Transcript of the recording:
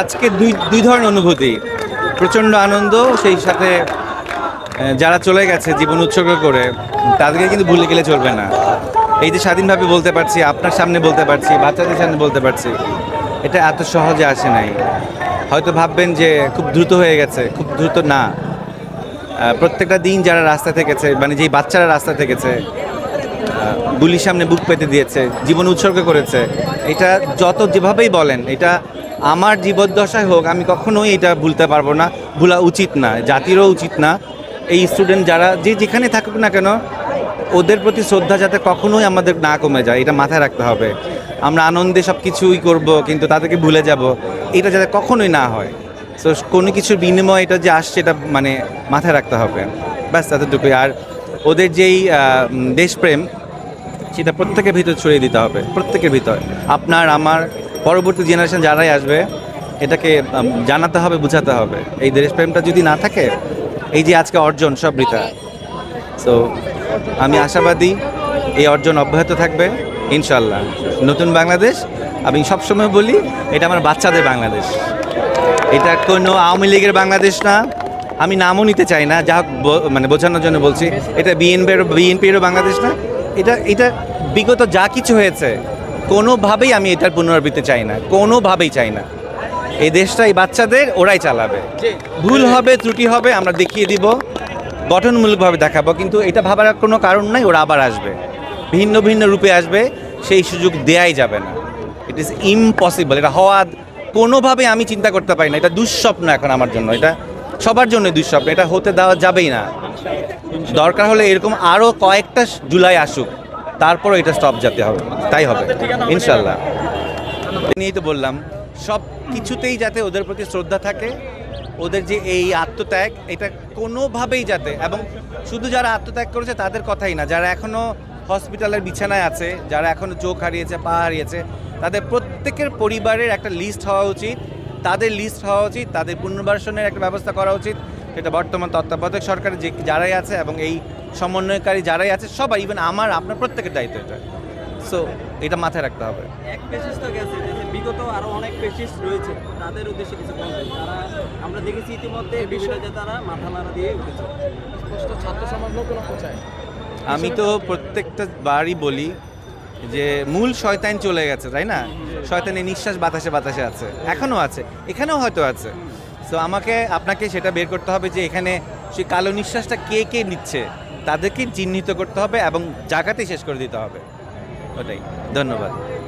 আজকে দুই দুই ধরনের অনুভূতি। প্রচণ্ড আনন্দ, সেই সাথে যারা চলে গেছে জীবন উৎসর্গ করে, তাদেরকে কিন্তু ভুলে গেলে চলবে না। এই যে স্বাধীনভাবে বলতে পারছি, আপনার সামনে বলতে পারছি, বাচ্চাদের সামনে বলতে পারছি, এটা এত সহজে আসে নাই। হয়তো ভাববেন যে খুব দ্রুত হয়ে গেছে, খুব দ্রুত না। প্রত্যেকটা দিন যারা রাস্তা থেকেছে মানে যেই বাচ্চারা রাস্তা থেকেছে গুলির সামনে বুক পেতে দিয়েছে, জীবন উৎসর্গ করেছে, এটা যত যেভাবেই বলেন, এটা আমার জীবদ্দশায় হোক, আমি কখনোই এটা ভুলতে পারব না, ভুলা উচিত না, জাতিরও উচিত না। এই স্টুডেন্ট যারা, যে যেখানে থাকুক না কেন, ওদের প্রতি শ্রদ্ধা যাতে কখনোই আমাদের না কমে যায়, এটা মাথায় রাখতে হবে। আমরা আনন্দে সব কিছুই করব, কিন্তু তাদেরকে ভুলে যাব, এটা যাতে কখনোই না হয়। সো কোনো কিছুর বিনিময়ে এটা যে আসছে, এটা মানে মাথায় রাখতে হবে। ব্যাস, এতটুকুই। আর ওদের যেই দেশপ্রেম, সেটা প্রত্যেকের ভিতর ছড়িয়ে দিতে হবে, প্রত্যেকের ভিতর। আপনার, আমার পরবর্তী জেনারেশন যারাই আসবে, এটাকে জানাতে হবে, বোঝাতে হবে। এই দেশপ্রেমটা যদি না থাকে, এই যে আজকে অর্জন, সব বৃথা। সো আমি আশাবাদী এই অর্জন অব্যাহত থাকবে ইনশাল্লাহ নতুন বাংলাদেশ, আমি সবসময় বলি, এটা আমার বাচ্চাদের বাংলাদেশ। এটা কোনো আওয়ামী লীগের বাংলাদেশ না। আমি নামও নিতে চাই না, যা মানে বোঝানোর জন্য বলছি, এটা বিএনপির বিএনপিরও বাংলাদেশ না। এটা এটা বিগত যা কিছু হয়েছে কোনোভাবেই আমি এটার পুনরাবৃত্তি চাই না কোনোভাবেই চাই না। এই দেশটা এই বাচ্চাদের ওরাই চালাবে। ভুল হবে ত্রুটি হবে আমরা দেখিয়ে দিব গঠনমূলকভাবে দেখাবো কিন্তু এটা ভাবার কোনো কারণ নাই ওরা আবার আসবে। ভিন্ন ভিন্ন রূপে আসবে সেই সুযোগ দেয়াই যাবে না। ইট ইজ ইম্পসিবল এটা হওয়া কোনোভাবে আমি চিন্তা করতে পারি না এটা দুঃস্বপ্ন এখন আমার জন্য এটা সবার জন্য দুঃস্বপ্ন এটা হতে দেওয়া যাবেই না। দরকার হলে এরকম আরও কয়েকটা জুলাই আসুক। তারপরও এটা স্টপ যেতে হবে। তাই হবে। ইনশাল্লাহ নিয়েই তো বললাম, সব কিছুতেই যাতে ওদের প্রতি শ্রদ্ধা থাকে, ওদের যে এই আত্মত্যাগ, এটা কোনোভাবেই যাতে, এবং শুধু যারা আত্মত্যাগ করেছে তাদের কথাই না, যারা এখনও হসপিটালের বিছানায় আছে, যারা এখনও চোখ হারিয়েছে, পা হারিয়েছে, তাদের প্রত্যেকের পরিবারের একটা লিস্ট হওয়া উচিত, তাদের লিস্ট হওয়া উচিত, তাদের পুনর্বাসনের একটা ব্যবস্থা করা উচিত, সেটা বর্তমান তত্ত্বাবধায়ক সরকারের যে যারাই আছে এবং এই সমন্বয়কারী যারাই আছে সবাই ইভেন আমার আপনার প্রত্যেকের দায়িত্ব এটা। সো এটা মাথায় রাখতে হবে। এক পেশিস তো গেছে বিগত আরও অনেক পেশিস রয়েছে তাদের উদ্দেশ্যে কিছু বলবেন? তারা আমরা দেখেছি ইতিমধ্যে বিষয়ে যে তারা মাথা নাড়া দিয়ে উঠেছে। স্পষ্ট ছাত্র সমাজ নতুন চায় আমি তো প্রত্যেকটা বারই বলি যে মূল শয়তান চলে গেছে তাই না? শয়তানের নিঃশ্বাস বাতাসে বাতাসে আছে এখনও আছে এখানেও হয়তো আছে। তো আমাকে আপনাকে সেটা বের করতে হবে যে এখানে সেই কালো নিঃশ্বাসটা কে কে নিচ্ছে? তাদেরকে চিহ্নিত করতে হবে এবং জায়গাতেই শেষ করে দিতে হবে। ওটাই। ধন্যবাদ।